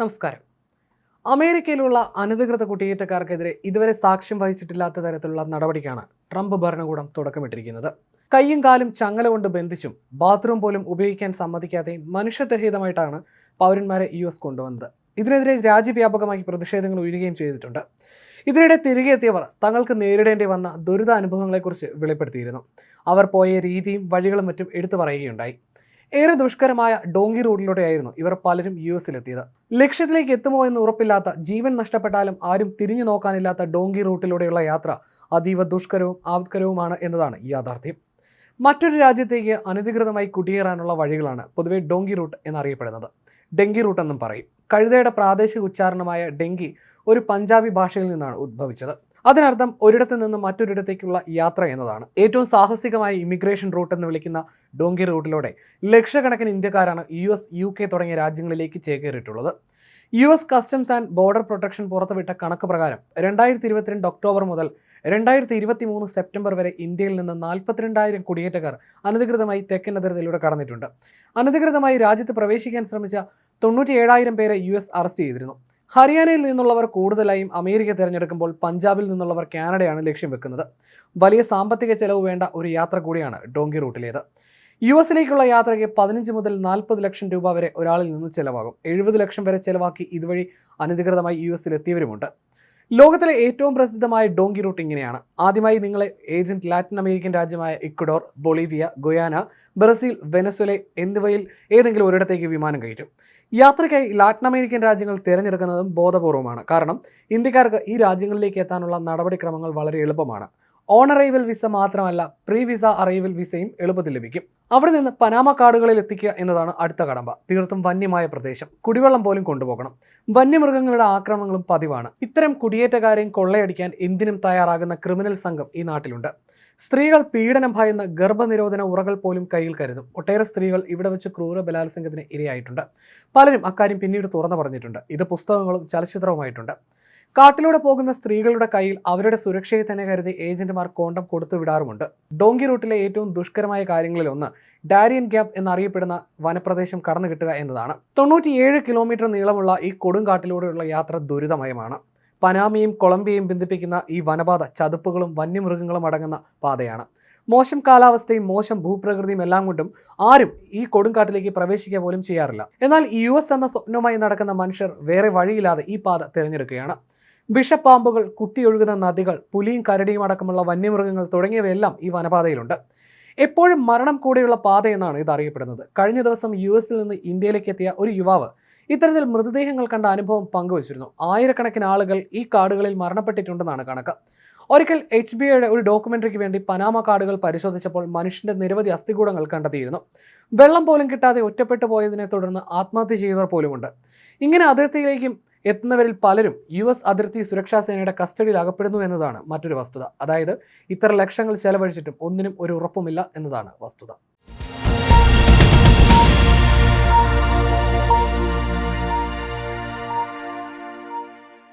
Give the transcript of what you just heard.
നമസ്കാരം. അമേരിക്കയിലുള്ള അനധികൃത കുടിയേറ്റക്കാർക്കെതിരെ ഇതുവരെ സാക്ഷ്യം വഹിച്ചിട്ടില്ലാത്ത തരത്തിലുള്ള നടപടിക്കാണ് ട്രംപ് ഭരണകൂടം തുടക്കമിട്ടിരിക്കുന്നത്. കയ്യും കാലും ചങ്ങല കൊണ്ട് ബന്ധിച്ചും ബാത്റൂം പോലും ഉപയോഗിക്കാൻ സമ്മതിക്കാതെ മനുഷ്യരഹിതമായിട്ടാണ് പൗരന്മാരെ യു എസ് കൊണ്ടുവന്നത്. ഇതിനെതിരെ രാജ്യവ്യാപകമായി പ്രതിഷേധങ്ങൾ ഉയരുകയും ചെയ്തിട്ടുണ്ട്. ഇതിനിടെ തിരികെ എത്തിയവർ തങ്ങൾക്ക് നേരിടേണ്ടി വന്ന ദുരിത അനുഭവങ്ങളെക്കുറിച്ച് വെളിപ്പെടുത്തിയിരുന്നു. അവർ പോയ രീതിയും വഴികളും മറ്റും എടുത്തു പറയുകയുണ്ടായി. ഏറെ ദുഷ്കരമായ ഡോങ്കി റോഡിലൂടെയായിരുന്നു ഇവർ പലരും യു എസിലെത്തിയത് ലക്ഷ്യത്തിലേക്ക് എത്തുമോ എന്ന് ഉറപ്പില്ലാത്ത ജീവൻ നഷ്ടപ്പെട്ടാലും ആരും തിരിഞ്ഞു നോക്കാനില്ലാത്ത ഡോങ്കി റൂട്ടിലൂടെയുള്ള യാത്ര അതീവ ദുഷ്കരവും ആവത്കരവുമാണ് എന്നതാണ് യാഥാർത്ഥ്യം. മറ്റൊരു രാജ്യത്തേക്ക് അനധികൃതമായി കുടിയേറാനുള്ള വഴികളാണ് പൊതുവെ ഡോങ്കി റൂട്ട് എന്നറിയപ്പെടുന്നത്. ഡെങ്കി റൂട്ട് എന്നും പറയും. കഴുതയുടെ പ്രാദേശിക ഉച്ചാരണമായ ഡെങ്കി ഒരു പഞ്ചാബി ഭാഷയിൽ നിന്നാണ് ഉദ്ഭവിച്ചത് അതിനർത്ഥം ഒരിടത്ത് നിന്ന് മറ്റൊരിടത്തേക്കുള്ള യാത്ര എന്നതാണ്. ഏറ്റവും സാഹസികമായ ഇമിഗ്രേഷൻ റൂട്ട് എന്ന് വിളിക്കുന്ന ഡോങ്കി റൂട്ടിലൂടെ ലക്ഷക്കണക്കിന് ഇന്ത്യക്കാരാണ് യു എസ് യു കെ തുടങ്ങിയ രാജ്യങ്ങളിലേക്ക് ചേക്കേറിയിട്ടുള്ളത്. U S customs and border protection പുറത്തുവിട്ട കണക്ക് പ്രകാരം രണ്ടായിരത്തി ഇരുപത്തിരണ്ട് ഒക്ടോബർ മുതൽ രണ്ടായിരത്തി ഇരുപത്തി മൂന്ന് സെപ്റ്റംബർ വരെ ഇന്ത്യയിൽ നിന്ന് നാൽപ്പത്തിരണ്ടായിരം കുടിയേറ്റക്കാർ അനധികൃതമായി തെക്കൻ അതിർത്തിയിലൂടെ കടന്നിട്ടുണ്ട്. അനധികൃതമായി രാജ്യത്ത് പ്രവേശിക്കാൻ ശ്രമിച്ച തൊണ്ണൂറ്റി ഏഴായിരം പേരെ യു എസ് അറസ്റ്റ് ചെയ്തിരുന്നു. ഹരിയാനയിൽ നിന്നുള്ളവർ കൂടുതലായും അമേരിക്ക തിരഞ്ഞെടുക്കുമ്പോൾ പഞ്ചാബിൽ നിന്നുള്ളവർ കാനഡയാണ് ലക്ഷ്യം വെക്കുന്നത്. വലിയ സാമ്പത്തിക ചെലവ് വേണ്ട ഒരു യാത്ര കൂടിയാണ് ഡോങ്കി റൂട്ടിലേത്. യു എസിലേക്കുള്ള യാത്രയ്ക്ക് പതിനഞ്ച് മുതൽ നാൽപ്പത് ലക്ഷം രൂപ വരെ ഒരാളിൽ നിന്ന് ചെലവാകും. എഴുപത് ലക്ഷം വരെ ചെലവാക്കി ഇതുവഴി അനധികൃതമായി യു എസിൽ എത്തിയവരുമുണ്ട്. ലോകത്തിലെ ഏറ്റവും പ്രസിദ്ധമായ ഡോങ്കി റൂട്ട് ഇങ്ങനെയാണ്. ആദ്യമായി നിങ്ങളെ ഏജന്റ് ലാറ്റിൻ അമേരിക്കൻ രാജ്യമായ Ecuador Bolivia Guyana Brazil Venezuela എന്നിവയിൽ ഏതെങ്കിലും ഒരിടത്തേക്ക് വിമാനം കയറ്റും. യാത്രയ്ക്കായി ലാറ്റിൻ അമേരിക്കൻ രാജ്യങ്ങൾ തിരഞ്ഞെടുക്കുന്നതും ബോധപൂർവമാണ്. കാരണം ഇന്ത്യക്കാർക്ക് ഈ രാജ്യങ്ങളിലേക്ക് എത്താനുള്ള നടപടിക്രമങ്ങൾ വളരെ എളുപ്പമാണ്. ഓൺ അറൈവൽ വിസ മാത്രമല്ല പ്രീ വിസ അറൈവൽ വിസയും എളുപ്പത്തിൽ ലഭിക്കും. അവിടെ നിന്ന് പനാമ കാടുകളിൽ എത്തിക്കുക എന്നതാണ് അടുത്ത കടമ്പ. തീർത്തും വന്യമായ പ്രദേശം. കുടിവെള്ളം പോലും കൊണ്ടുപോകണം. വന്യമൃഗങ്ങളുടെ ആക്രമണങ്ങളും പതിവാണ്. ഇത്തരം കുടിയേറ്റക്കാരെയും കൊള്ളയടിക്കാൻ എന്തിനും തയ്യാറാകുന്ന ക്രിമിനൽ സംഘം ഈ നാട്ടിലുണ്ട്. സ്ത്രീകൾ പീഡനം ഭയന്ന് ഗർഭനിരോധന ഉറകൾ പോലും കയ്യിൽ കരുതും. ഒട്ടേറെ സ്ത്രീകൾ ഇവിടെ വെച്ച് ക്രൂര ബലാത്സംഗത്തിന് ഇരയായിട്ടുണ്ട്. പലരും അക്കാര്യം പിന്നീട് തുറന്നു പറഞ്ഞിട്ടുണ്ട്. ഇത് പുസ്തകങ്ങളും ചലച്ചിത്രവുമായിട്ടുണ്ട്. കാട്ടിലൂടെ പോകുന്ന സ്ത്രീകളുടെ കയ്യിൽ അവരുടെ സുരക്ഷയെ തന്നെ കരുതി ഏജന്റുമാർ കോണ്ടം കൊടുത്തു വിടാറുമുണ്ട്. ഡോങ്കി റൂട്ടിലെ ഏറ്റവും ദുഷ്കരമായ കാര്യങ്ങളിൽ ഒന്ന് ഡാരിയൻ ഗ്യാപ്പ് എന്നറിയപ്പെടുന്ന വനപ്രദേശം കടന്നു കിട്ടുക എന്നതാണ്. തൊണ്ണൂറ്റിയേഴ് കിലോമീറ്റർ നീളമുള്ള ഈ കൊടുങ്കാട്ടിലൂടെയുള്ള യാത്ര ദുരിതമയമാണ്. പനാമയും കൊളംബിയയും ബന്ധിപ്പിക്കുന്ന ഈ വനപാത ചതുപ്പുകളും വന്യമൃഗങ്ങളും അടങ്ങുന്ന പാതയാണ്. മോശം കാലാവസ്ഥയും മോശം ഭൂപ്രകൃതിയും എല്ലാം കൊണ്ടും ആരും ഈ കൊടുങ്കാട്ടിലേക്ക് പ്രവേശിക്കുക പോലും ചെയ്യാറില്ല. എന്നാൽ യു എസ് എന്ന സ്വപ്നമായി നടക്കുന്ന മനുഷ്യർ വേറെ വഴിയില്ലാതെ ഈ പാത തിരഞ്ഞെടുക്കുകയാണ്. വിഷപ്പാമ്പുകൾ കുത്തിയൊഴുകുന്ന നദികൾ പുലിയും കരടിയും അടക്കമുള്ള വന്യമൃഗങ്ങൾ തുടങ്ങിയവയെല്ലാം ഈ വനപാതയിലുണ്ട്. എപ്പോഴും മരണം കൂടെയുള്ള പാത എന്നാണ് ഇത് അറിയപ്പെടുന്നത്. കഴിഞ്ഞ ദിവസം യു എസിൽ നിന്ന് ഇന്ത്യയിലേക്ക് എത്തിയ ഒരു യുവാവ് ഇത്തരത്തിൽ മൃതദേഹങ്ങൾ കണ്ട അനുഭവം പങ്കുവച്ചിരുന്നു. ആയിരക്കണക്കിന് ആളുകൾ ഈ കാടുകളിൽ മരണപ്പെട്ടിട്ടുണ്ടെന്നാണ് കണക്ക്. ഒരിക്കൽ എച്ച് ബി ഐയുടെ ഒരു ഡോക്യുമെന്ററിക്ക് വേണ്ടി പനാമ കാർഡുകൾ പരിശോധിച്ചപ്പോൾ മനുഷ്യന്റെ നിരവധി അസ്ഥികൂടങ്ങൾ കണ്ടെത്തിയിരുന്നു. വെള്ളം പോലും കിട്ടാതെ ഒറ്റപ്പെട്ടു പോയതിനെ തുടർന്ന് ആത്മഹത്യ ചെയ്തവർ പോലുമുണ്ട്. ഇങ്ങനെ അതിർത്തിയിലേക്കും എത്തുന്നവരിൽ പലരും യു എസ് അതിർത്തി സുരക്ഷാ സേനയുടെ കസ്റ്റഡിയിൽ അകപ്പെടുന്നു എന്നതാണ് മറ്റൊരു വസ്തുത. അതായത് ഇത്ര ലക്ഷങ്ങൾ ചെലവഴിച്ചിട്ടും ഒന്നിനും ഒരു ഉറപ്പുമില്ല എന്നതാണ് വസ്തുത.